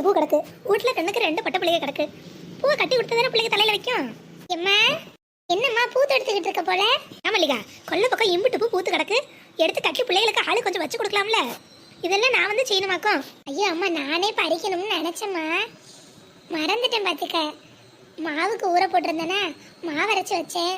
பத்து பூ கிடக்கு. வீட்டுல கண்ணுக்கு ரெண்டு பட்ட பிள்ளைங்க கிடக்கு. பூவை கட்டி கொடுத்ததான பிள்ளைங்க தலையில வைக்கும்? எம்மா என்னம்மா பூத்து எடுத்துக்கிட்டு இருக்க போல? ஆமல்லிகா கொல்ல பக்கம் இம்புட்டு பூ பூத்து கிடக்கு. எடுத்து கட்டி பிள்ளைகளுக்கு ஆளு கொஞ்சம் வச்சு கொடுக்கலாம்ல? இதெல்லாம் நான் வந்து செய்யணுமாக்கும்? ஐயோ அம்மா நானே பறிக்கணும்னு நினச்சேம்மா. மறந்துட்டேன் பார்த்துக்க மாவுக்கு ஊற போட்டிருந்தேனா மாவு அரைச்சி வச்சேன்.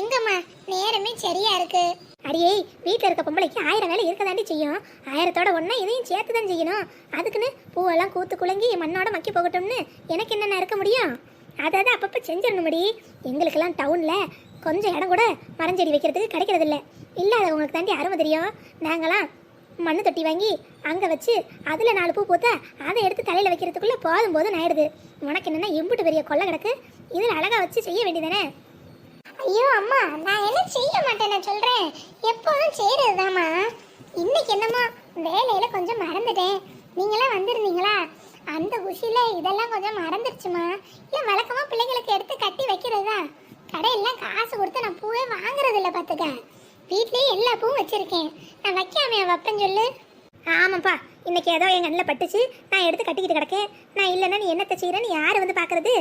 எங்கம்மா நேரமே சரியா இருக்கு. அடியே வீட்டில் இருக்க பொம்பளைக்கு ஆயிரம் வேலை இருக்க தாண்டி செய்யும். ஆயிரத்தோட ஒன்றா இதையும் சேர்த்து தான் செய்யணும். அதுக்குன்னு பூவெல்லாம் கூத்து குலுங்கி மண்ணோட மக்கி போகட்டும்னு எனக்கு என்னென்ன இருக்க முடியும்? அதாவது அப்பப்போ செஞ்சிடணுமடி. எங்களுக்கெல்லாம் டவுனில் கொஞ்சம் இடம் கூட மரஞ்செடி வைக்கிறதுக்கு கிடைக்கிறது இல்லை இல்லாதவங்களுக்கு தாண்டி அருமை தெரியும். நாங்களாம் மண்ணு தொட்டி வாங்கி அங்கே வச்சு அதில் நாலு பூ பூத்தா அதை எடுத்து தலையில் வைக்கிறதுக்குள்ளே போதும் போதும் ஆயிடுது. உனக்கு என்னென்னா எம்புட்டு பெரிய கொள்ளை கிடக்கு. இதில் அழகாக வச்சு செய்ய வேண்டியதானே ஐயோ அம்மா நான் என்ன செய்ய மாட்டேன் நான் சொல்கிறேன் எப்போதும் செய்கிறதுதாம்மா இன்னைக்கு என்னம்மா வேலையில் கொஞ்சம் மறந்துட்டேன். நீங்களாம் வந்திருந்தீங்களா? அந்த குஷியில் இதெல்லாம் கொஞ்சம் மறந்துருச்சுமா? இல்லை வழக்கமாக பிள்ளைங்களுக்கு எடுத்து கட்டி வைக்கிறது? தான் கடையெல்லாம் காசு கொடுத்து நான் பூவே வாங்குறது இல்லை பார்த்துக்க. வீட்லேயே எல்லா பூவும் வச்சிருக்கேன். நான் வைக்காமையா வைப்பேன்னு சொல்லு. ஆமாப்பா இன்னைக்கு ஏதோ என் கண்ணில் பட்டுச்சு. நான் எடுத்து கட்டிக்கிட்டு கிடக்கேன். நான் இல்லைன்னா நீ என்னத்தை செய்கிறேன்னு யார் வந்து பார்க்கறது?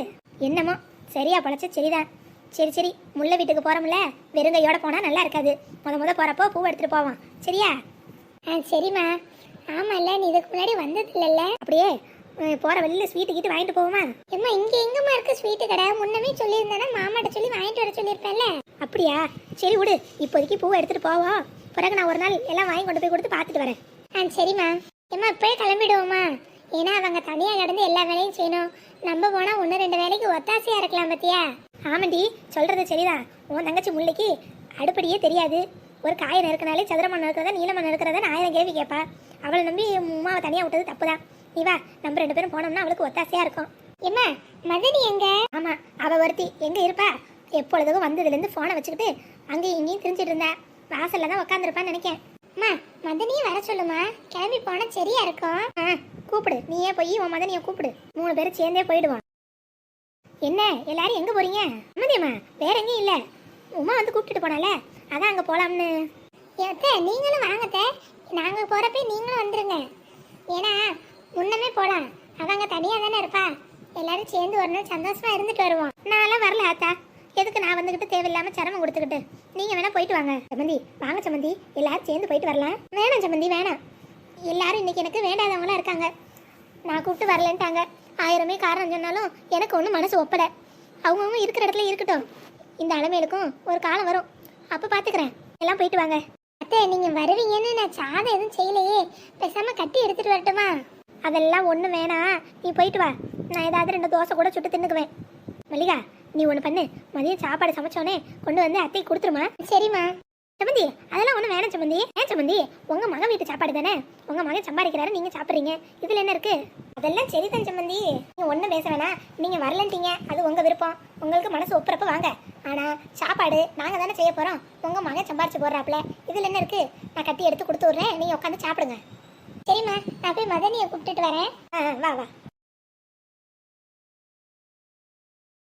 என்னமோ சரியா பழச்ச சரிதான். சரி சரி. முல்லை வீட்டுக்கு போகிறோம்ல வெறுங்கையோட போனால் நல்லா இருக்காது. முத முத போகிறப்போ பூ எடுத்துகிட்டு போவோம். சரியா? ஆ சரிம்மா. ஆமாம்ல நீ இதுக்கு முன்னாடி வந்தது இல்லைல்ல அப்படியே போகிற வெளியில் ஸ்வீட்டு கிட்ட வாங்கிட்டு போவோமா? எம்மா இங்கே எங்கம்மா இருக்குது ஸ்வீட்டு கடை? முன்னமே சொல்லியிருந்தேன்னா மாமாட்ட சொல்லி வாங்கிட்டு வர சொல்லியிருப்பேன்ல. அப்படியா? சரி விடு. இப்போதைக்கு பூவை எடுத்துகிட்டு போவோம் பிறகு நான் ஒரு நாள் எல்லாம் வாங்கி கொண்டு போய் கொடுத்து பார்த்துட்டு வரேன். ஆ சரிம்மா. எம்மா இப்போயே கிளம்பிடுவோமா? ஏன்னா அவங்க தனியாக கிடந்து எல்லா வேலையும் செய்யணும். நம்ம போனால் ஒன்று ரெண்டு வேலைக்கு ஒத்தாசையாக இருக்கலாம் பத்தியா? ஆமாண்டி சொல்கிறது சரிதான். உன் தங்கச்சி முல்லைக்கு அடுப்படியே தெரியாது. ஒரு காயை நறுக்கினாலே சதுரமண் நறுக்கிறதா நீளமண் நறுக்கிறதா ஆயிரம் கேள்வி கேட்பா. அவளை நம்பி உமாவை தனியாக விட்டது தப்பு தான் நீ வா நம்ம ரெண்டு பேரும் போனோம்னா அவளுக்கு ஒத்தாசையாக இருக்கும். எம்மா மதனி எங்க? ஆமாம் அவள் ஒருத்தி. எங்கே இருப்பா? எப்பொழுதும் வந்ததுலேருந்து ஃபோனை வச்சுக்கிட்டு அங்கேயும் இங்கேயும் திரிஞ்சிட்டு இருந்தா. வாசல்ல தான் உட்காந்துருப்பான்னு நினைக்கேன். அம்மா மதனியை வர சொல்லுமா? கிளம்பி போனா சரியா இருக்கும்? ஆ கூப்பிடு. நீயே போய் உன் மதனியை கூப்பிடு. மூணு பேரும் சேர்ந்தே போயிடுவோம். என்ன எல்லாரும் எங்க போறீங்க? அம்மதியம்மா வேற எங்கேயும் இல்ல. உமா வந்து கூப்பிட்டுட்டு போனால அதான் அங்க போலாம்னு. ஏத்த நீங்களும் வாங்கத்த நாங்க போறப்ப நீங்களும் வந்துருங்க. ஏன்னா முன்னமே போலாம். அவங்க தனியா தானே இருப்பா. எல்லாரும் சேர்ந்து ஒரு நாள் சந்தோஷமா இருந்துட்டு வருவோம். நான்லாம் வரல ஆத்தா. எதுக்கு நான் வந்துகிட்டு தேவையில்லாம சிரமம் கொடுத்துக்கிட்டு? நீங்க வேணா போயிட்டு வாங்க. சம்மந்தி வாங்க சம்மந்தி எல்லாரும் சேர்ந்து போயிட்டு வரலாம். வேணாம் சம்மந்தி வேணாம். எல்லாரும் இன்னைக்கு எனக்கு வேண்டாதவங்களாம் இருக்காங்க. நான் கூப்பிட்டு வரலன்ட்டாங்க. ஆயிரமே காரணம் சொன்னாலும் எனக்கு ஒன்றும் மனசு ஒப்பலை. அவங்கவுங்க இருக்கிற இடத்துல இருக்கட்டும். இந்த அலமையிலுக்கும் ஒரு காலம் வரும். அப்போ பார்த்துக்கிறேன் எல்லாம் போயிட்டு வாங்க. அத்தை நீங்கள் வருவீங்கன்னு நான் சாதம் எதுவும் செய்யலையே. பேசாமல் கட்டி எடுத்துட்டு வரட்டுமா? அதெல்லாம் ஒன்றும் வேணாம். நீ போயிட்டு வா. நான் ஏதாவது ரெண்டு தோசை கூட சுட்டு தின்னுக்குவேன். மல்லிகா நீ ஒன்று பண்ணு. மதியம் சாப்பாடு சமைச்சோன்னே கொண்டு வந்து அத்தைக்கு கொடுத்துருமா? சரிம்மா. சமந்தி அதெல்லாம் ஒன்றும் வேணாம் சமந்தி. ஏன் சமந்தி? உங்கள் மகன் வீட்டு சாப்பாடு தானே? உங்கள் மகன் சம்பாதிக்கிறாரு நீங்கள் சாப்பிட்றீங்க. இதில் என்ன இருக்குது அதெல்லாம் சரிதான் சம்மந்தி நீங்கள் ஒன்றும் பேச வேணாம் நீங்கள் வரலன்ட்டீங்க. அது உங்கள் விருப்பம். உங்களுக்கு மனசு ஒப்புறப்ப வாங்க. ஆனால் சாப்பாடு நாங்கள் தானே செய்ய போகிறோம் உங்கள் மகன் சம்பாரிச்சு போடுறாப்புல. இதில் என்ன இருக்குது நான் கட்டி எடுத்து கொடுத்து விட்றேன். நீங்கள் உட்காந்து சாப்பிடுங்க. சரிம்மா நான் போய் மதனியை கூப்பிட்டுட்டு வரேன். ஆ வா வா.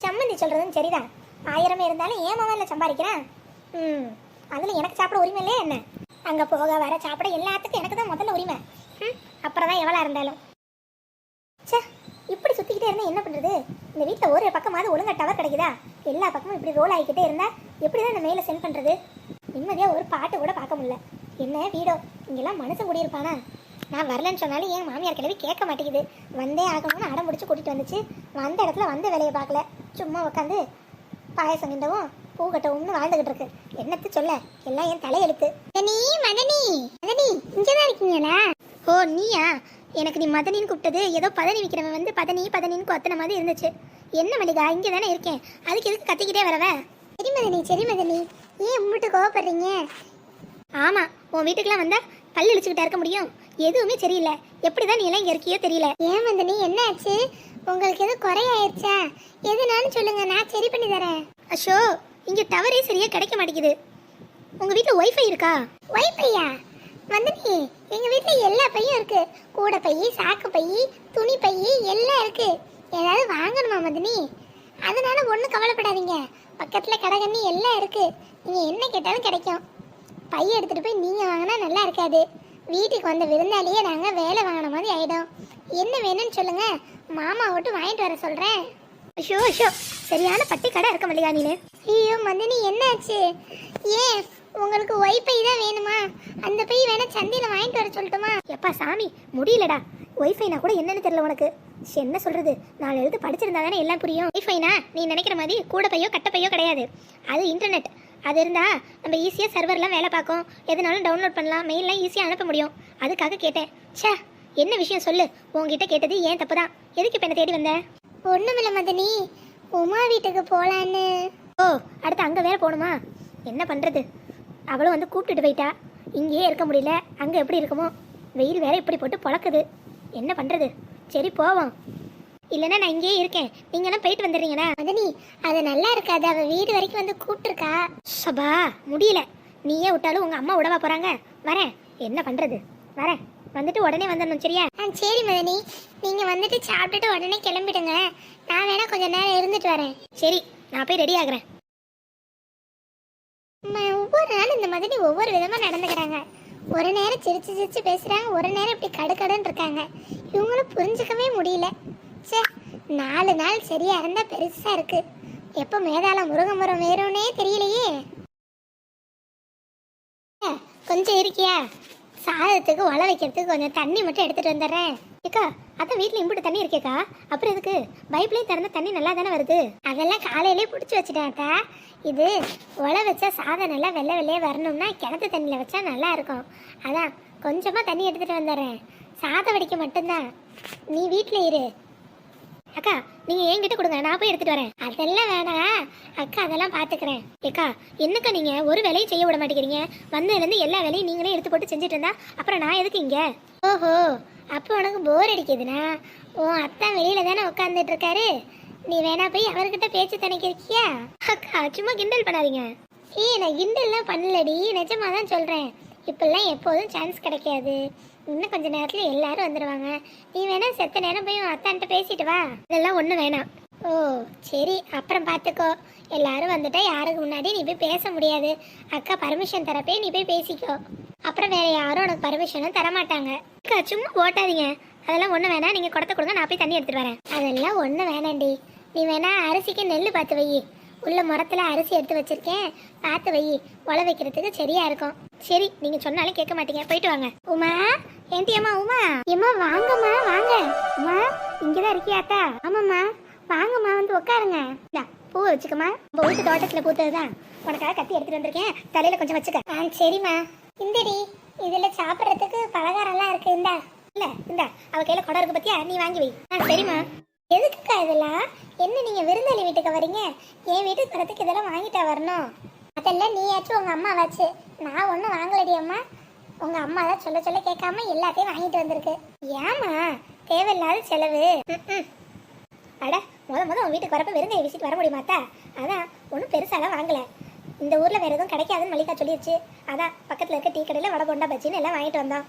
சம்மந்தி சொல்கிறதும் சரிதான். ஆயிரமே இருந்தாலும் ஏன் மகனில் சம்பாதிக்கிறேன் ம் அதில் எனக்கு சாப்பிட உரிமை இல்லையே என்ன? அங்கே போக வர சாப்பிட எல்லாத்துக்கும் எனக்கு தான் முதல்ல உரிமை. ம் அப்புறம் தான் எவ்வளோ இருந்தாலும். ச்சே இப்படி சுற்றிக்கிட்டே இருந்தால் என்ன பண்ணுறது இந்த வீட்டில் ஒரு பக்கமாவது ஒழுங்கா டவர் கிடைக்குதா? எல்லா பக்கமும் இப்படி ரோல் ஆகிக்கிட்டே இருந்தால் எப்படி தான் இந்த மெயிலை சென்ட் பண்ணுறது நிம்மதியாக ஒரு பாட்டு கூட பார்க்க முடியல. என்ன வீடோ? இங்கெல்லாம் மனுஷன் குடியிருப்பானா? நான் வரலன்னு சொன்னாலும் ஏன் மாமியார் கிளவி கேட்க மாட்டேங்குது. வந்தே ஆகணும்னு அடம் முடிச்சு கூட்டிகிட்டு வந்துச்சு. வந்த இடத்துல வந்த வேலையை பார்க்கல. சும்மா உட்காந்து பாயசம் கிண்டவும் பூ கட்டவும்னு வாழ்ந்துகிட்டு இருக்கு. என்னத்து சொல்ல? எல்லாம் என் தலையெழுத்து. மதனி மதனி மதனி இங்கதான் இருக்கீங்களா? ஓ நீயா? எனக்கு நீ மதனின்னு கூப்பிட்டது ஏதோ பதனி விற்கிறவன் வந்து பதனி பதனின்னு கொத்தன மாதிரி இருந்துச்சு. என்ன மல்லிகா இங்கே தானே இருக்கேன். அதுக்கு எதுக்கு கத்திக்கிட்டே வரவ? சரி மதனி சரி மதனி. ஏன் உம்மிட்டு கோவப்படுறீங்க? ஆமா உன் வீட்டுக்குலாம் வந்தா பல்லு இழிச்சுக்கிட்டா இருக்க முடியும். எதுவுமே சரியில்லை எப்படிதான் நீ எல்லாம் இங்க இருக்கியோ தெரியல. ஏன் மதனி என்ன ஆச்சு? உங்களுக்கு எதுவும் குறையாயிருச்சா? எதுனாலும் சொல்லுங்க நான் சரி பண்ணி தரேன். அஷோ இங்க டவரே சரியா கிடைக்க மாட்டேங்குது. உங்க வீட்டில் ஒய்ஃபை இருக்கா? ஒய்ஃபையா வந்தனி எங்க வீட்டுல எல்லா பையும் இருக்கு. கூட பை சாக்கு பை துணி பை எல்லாம் இருக்கு. ஏதாவது வாங்கணுமா மதனி? அதனால ஒன்றும் கவலைப்படாதீங்க. பக்கத்துல கடகண்ணி எல்லாம் இருக்கு. நீங்க என்ன கேட்டாலும் கிடைக்கும். பை எடுத்துட்டு போய் நீங்க வாங்கினா நல்லா இருக்காது. வீட்டுக்கு வந்த விருந்தாலேயே நாங்கள் வேலை வாங்கின மாதிரி ஆயிடும். என்ன வேணும்னு சொல்லுங்க. மாமா விட்டு வாங்கிட்டு வர சொல்கிறேன் ஐயோ ஐயோ சரியான பட்டி கடை இருக்க மல்லிகா நீனு? ஐயோ மந்தினி என்னாச்சு? ஏன் உங்களுக்கு ஒய்ஃபை தான் வேணுமா? அந்த பை வேணா சந்தையில் வாங்கிட்டு வர சொல்லட்டுமா? எப்பா சாமி முடியலடா. ஒய்ஃபைனா கூட என்னன்னு தெரியல உனக்கு. என்ன சொல்றது? நாலு எழுத்து படிச்சிருந்தா தானே எல்லாம் புரியும். ஒய்ஃபைனா நீ நினைக்கிற மாதிரி கூட பையோ கட்ட பையோ கிடையாது. அது இன்டர்நெட் அது இருந்தா நம்ம ஈஸியாக சர்வர்லாம் வேலை பார்க்கும். எதுனாலும் டவுன்லோட் பண்ணலாம். மெயிலாம் ஈஸியாக அனுப்ப முடியும். அதுக்காக கேட்டேன். ச்சே என்ன விஷயம் சொல்லு? உன்கிட்ட கேட்டது ஏன் தப்பு தான் எதுக்கு இப்போ என்ன தேடி வந்த? ஒண்ணுமில்ல மதனி. உமா வீட்டுக்கு போலான்னு. ஓ அடுத்து அங்கே வேற போகணுமா என்ன பண்ணுறது அவளும் வந்து கூப்பிட்டுட்டு போயிட்டா. இங்கேயே இருக்க முடியல. அங்கே எப்படி இருக்குமோ. வெயில் வேற இப்படி போட்டு பொழக்குது. என்ன பண்ணுறது சரி போவோம். இல்லைன்னா நான் இங்கேயே இருக்கேன். நீங்களாம் போயிட்டு வந்துடுறீங்களா மதனி அது நல்லா இருக்காது. அவள் வீடு வரைக்கும் வந்து கூப்பிட்டுருக்கா. சபா முடியல. நீயே விட்டாலும் உங்கள் அம்மா விடவா போகிறாங்க வரேன். என்ன பண்ணுறது வரேன். வந்துட்டு உடனே வந்துடணும் சரியா? ஆ சரி மதனி. நீங்கள் வந்துட்டு சாப்பிட்டுட்டு உடனே கிளம்பிடுங்க. நான் வேணால் கொஞ்ச நேரம் இருந்துட்டு வரேன். சரி நான் போய் ரெடி ஆகுறேன். ஒவ்வொரு இந்த மாதிரி ஒவ்வொரு விதமா நடந்துக்கிறாங்க. ஒரு நேரம் சிரிச்சு சிரிச்சு பேசுறாங்க ஒரு நேரம் இப்படி கடுக்கடுன்னு இருக்காங்க. இவங்களும் புரிஞ்சுக்கவே முடியல. ச்சே நாலு நாள் சரியா இருந்தா பெருசா இருக்கு. எப்போ மேதாள முருகமரம் வேறும்னே தெரியலையே. கொஞ்சம் இருக்கியா? சாதத்துக்கு உல வைக்கிறதுக்கு கொஞ்சம் தண்ணி மட்டும் எடுத்துட்டு வந்துடுறேன். ஏக்கா அதான் வீட்டில் இம்புட்டு தண்ணி இருக்கேக்கா. அப்புறம் எதுக்கு? பைப்லையும் திறந்த தண்ணி நல்லா தானே வருது? அதெல்லாம் காலையிலே பிடிச்சி வச்சுட்டேன்க்கா இது ஒலை வச்சா சாதம் நல்லா வெள்ளை வெள்ளையே வரணும்னா கிணத்து தண்ணியில் வச்சா நல்லா இருக்கும். அதான் கொஞ்சமாக தண்ணி எடுத்துகிட்டு வந்துடுறேன். சாதம் வடிக்க மட்டும்தான். நீ வீட்டில் இரு. அக்கா நீங்க என்கிட்ட கொடுங்க நான் போய் எடுத்துட்டு வரேன். அதெல்லாம் வேணாம். அக்கா அதெல்லாம் பாத்துக்கிறேன். ஏக்கா என்னக்கா நீங்க? ஒரு வேலையும் செய்ய விட மாட்டேங்கிறீங்க. வந்ததுல இருந்து எல்லா வேலையும் நீங்களே எடுத்து போட்டு செஞ்சுட்டு இருந்தா அப்புறம் நான் எதுக்கு இங்க? ஓஹோ அப்போ உனக்கு போர் அடிக்குதுன்னா உன் அத்தான் வெளியில தானே உட்காந்துட்டு இருக்காரு. நீ வேணா போய் அவர்கிட்ட பேச்சு தணிக்கிறியா அக்கா சும்மா கிண்டல் பண்ணாதீங்க. ஏய் நான் கிண்டல்லாம் பண்ணலடி. நிஜமா தான் சொல்றேன். இப்பெல்லாம் எப்போதும் சான்ஸ் கிடைக்காது. இன்னும் கொஞ்ச நேரத்தில் எல்லாரும் வந்துடுவாங்க நீ வேணா செத்த நேரம் போய் உன் அத்தான்ட்ட பேசிட்டு வா. இதெல்லாம் ஒன்றும் வேணாம். ஓ சரி அப்புறம் பார்த்துக்கோ எல்லாரும் வந்துட்டா யாருக்கு முன்னாடி நீ போய் பேச முடியாது. அக்கா பர்மிஷன் தரப்பே நீ போய் பேசிக்கோ. அப்புறம் வேற யாரும் உனக்கு பர்மிஷனும் தர மாட்டாங்க அக்கா சும்மா ஓட்டாதீங்க. அதெல்லாம் ஒன்று வேணாம். நீங்கள் குடத்த கொடுங்க நான் போய் தண்ணி எடுத்துட்டு வரேன். அதெல்லாம் ஒன்று வேணாண்டி. நீ வேணா அரிசிக்கு நெல் பார்த்து வை உள்ள மரத்துல அரிசி எடுத்து வச்சிருக்கேன். பார்த்து வை. உழ வைக்கிறதுக்கு சரியா இருக்கும். சரி நீங்க சொன்னாலும் கேட்க மாட்டீங்க. போயிட்டு வாங்க. உமா ஏன்டி அம்மா உமா? ஏமா வாங்கம்மா வாங்க. உமா இங்கதான் இருக்கியாத்தா ஆமாம்மா. வாங்கம்மா வந்து உட்காருங்க இந்தா பூவை வச்சுக்கம்மா. உங்க வீட்டு தோட்டத்துல பூத்ததுதான் உனக்காக கத்தி எடுத்துட்டு வந்திருக்கேன். தலையில கொஞ்சம் வச்சுக்க. ஆ சரிம்மா. இந்தடி இதுல சாப்பிட்றதுக்கு பலகாரம்லாம் இருக்கு. இந்தா. இல்ல இந்தா. அவ கையில குடம் இருக்கு பத்தியா? நீ வாங்கி வை. ஆ சரிம்மா. எதுக்குக்கா இதெல்லாம்? என்ன நீங்க விருந்தாளி வீட்டுக்கு வரீங்க என் வீட்டுக்கு வரத்துக்கு இதெல்லாம் வாங்கிட்டா வரணும். அதெல்லாம் நீயாச்சும் உங்க அம்மாவாச்சு. நான் ஒன்றும் வாங்கலடி அம்மா. உங்க அம்மா தான் சொல்ல சொல்ல கேட்காம எல்லாத்தையும் வாங்கிட்டு வந்திருக்கு. ஏமா தேவையில்லாத செலவு. அட முத முத உன் வீட்டுக்கு வரப்ப விருந்தை விசிட் வர முடியுமாத்தா அதான் ஒன்றும் பெருசாலாம் வாங்கல. இந்த ஊர்ல வேற எதுவும் கிடைக்காதுன்னு மல்லிகா சொல்லிருச்சு. அதான் பக்கத்துல இருக்க டீ கடையில வடை போண்டா பஜ்ஜின்னு எல்லாம் வாங்கிட்டு வந்தோம்.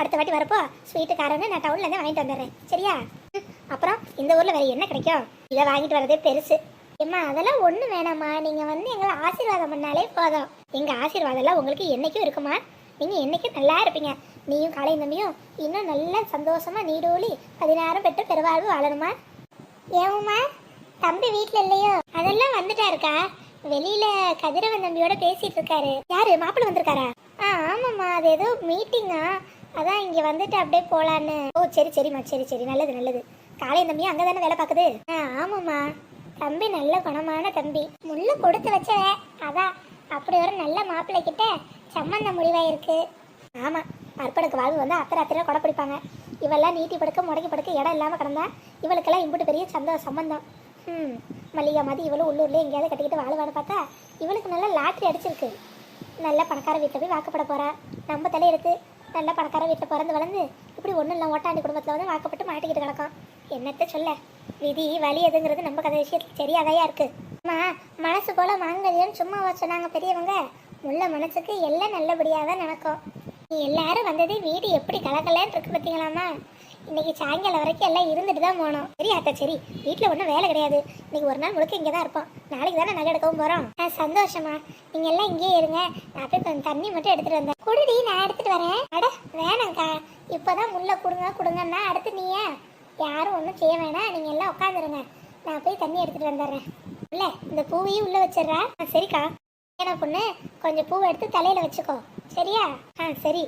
அடுத்த வாட்டி வரப்போ ஸ்வீட்டு காரன்னு நான் டவுன்லேருந்து வாங்கிட்டு வந்துடுறேன். சரியா? ம், அப்புறம் இந்த ஊரில் வேறு என்ன கிடைக்கும்? இதை வாங்கிட்டு வரதே பெருசு. ஏம்மா அதெல்லாம் ஒன்றும் வேணாம்மா. நீங்கள் வந்து எங்களை ஆசீர்வாதம் பண்ணாலே போதும். எங்கள் ஆசீர்வாதம்லாம் உங்களுக்கு என்னைக்கும் இருக்குமா? நீங்கள் என்னைக்கும் நல்லா இருப்பீங்க. நீயும் காலை தம்பியும் இன்னும் நல்லா சந்தோஷமா நீடோலி பதினாறும் பெற்று பெருவாழ்வு வாழணுமா? ஏவும்மா தம்பி வீட்டில் இல்லையோ? அதெல்லாம் வந்துட்டா இருக்கா வெளியில கதிரவன் தம்பியோட பேசிட்டு இருக்காரு. யாரு? மாப்பிள்ளை வந்திருக்காரா? ஆ ஆமாம்மா. அது ஏதோ மீட்டிங்கா அதான் இங்க வந்துட்டு அப்படியே போலான்னு. ஓ சரி சரிம்மா சரி சரி. நல்லது நல்லது. காலை தம்பியும் அங்கே தானே வேலை பார்க்குது? ஆ ஆமாம்மா. தம்பி நல்ல குணமான தம்பி. முள்ளு கொடுத்து வச்சவ அதான் அப்படி ஒரு நல்ல மாப்பிள்ளை கிட்ட சம்மந்தம் முடிவாயிருக்கு. ஆமா அர்ப்பனுக்கு வாழ்வு வந்து அத்தனை அத்தனை கொடை பிடிப்பாங்க. இவெல்லாம் நீட்டி படுக்க முடக்கி படுக்க இடம் இல்லாமல் கிடந்தா இவளுக்கெல்லாம் இம்புட்டு பெரிய சந்த சம்பந்தம். ம் மல்லிகா மாதிரி இவளும் உள்ளூர்லேயே எங்கேயாவது கட்டிக்கிட்டு வாழ்வான்னு பார்த்தா இவளுக்கு நல்லா லாட்ரி அடிச்சிருக்கு. நல்ல பணக்கார வீட்டில் போய் வாக்கப்பட போறா. நம்ம தலையெடுத்து நல்ல பணக்கார வீட்டில் பிறந்து வளர்ந்து இப்படி ஒன்றும் இல்லை ஓட்டாண்டி குடும்பத்தில் வந்து வாக்கப்பட்டு மாட்டிக்கிட்டு கிடக்கும் என்னத்த சொல்ல? விதி வலி எதுங்கிறது நம்ம கதை விஷயத்தில் தெரியாதையா இருக்கு. அம்மா மனசு போல மாங்கல்யம்னு சும்மா சொன்னாங்க பெரியவங்க. உள்ள மனசுக்கு எல்லாம் நல்லபடியாக தான் நடக்கும் எல்லாரும் வந்ததே வீடு எப்படி கலக்கலன்னு இருக்கு பார்த்தீங்களாம்மா இன்னைக்கு சாயங்காலம் வரைக்கும் எல்லாம் இருந்துட்டு தான் போனோம். சரி அத்தா சரி. வீட்டில் ஒன்றும் வேலை கிடையாது. இன்னைக்கு ஒரு நாள் முழுக்க இங்கே தான் இருப்போம். நாளைக்கு தானே நகை எடுக்கவும் போகிறோம் ஆ சந்தோஷமா நீங்கள் எல்லாம் இங்கேயே இருங்க. நான் போய் கொஞ்சம் தண்ணி மட்டும் எடுத்துட்டு வந்தேன். குடுடி நான் எடுத்துட்டு வரேன். அட வேணாங்க்கா இப்போதான் முல்லை கொடுங்க கொடுங்கன்னா அடுத்து நீயே யாரும் ஒன்றும் செய்ய வேணாம். நீங்கள் எல்லாம் உட்காந்துருங்க நான் போய் தண்ணி எடுத்துட்டு வந்துடுறேன். இல்லை இந்த பூவையும் உள்ளே வச்சிடுறா. ஆ சரிக்கா. ஏன்னா பொண்ணு கொஞ்சம் பூவை எடுத்து தலையில் வச்சுக்கோ. சரியா? ஆ சரி.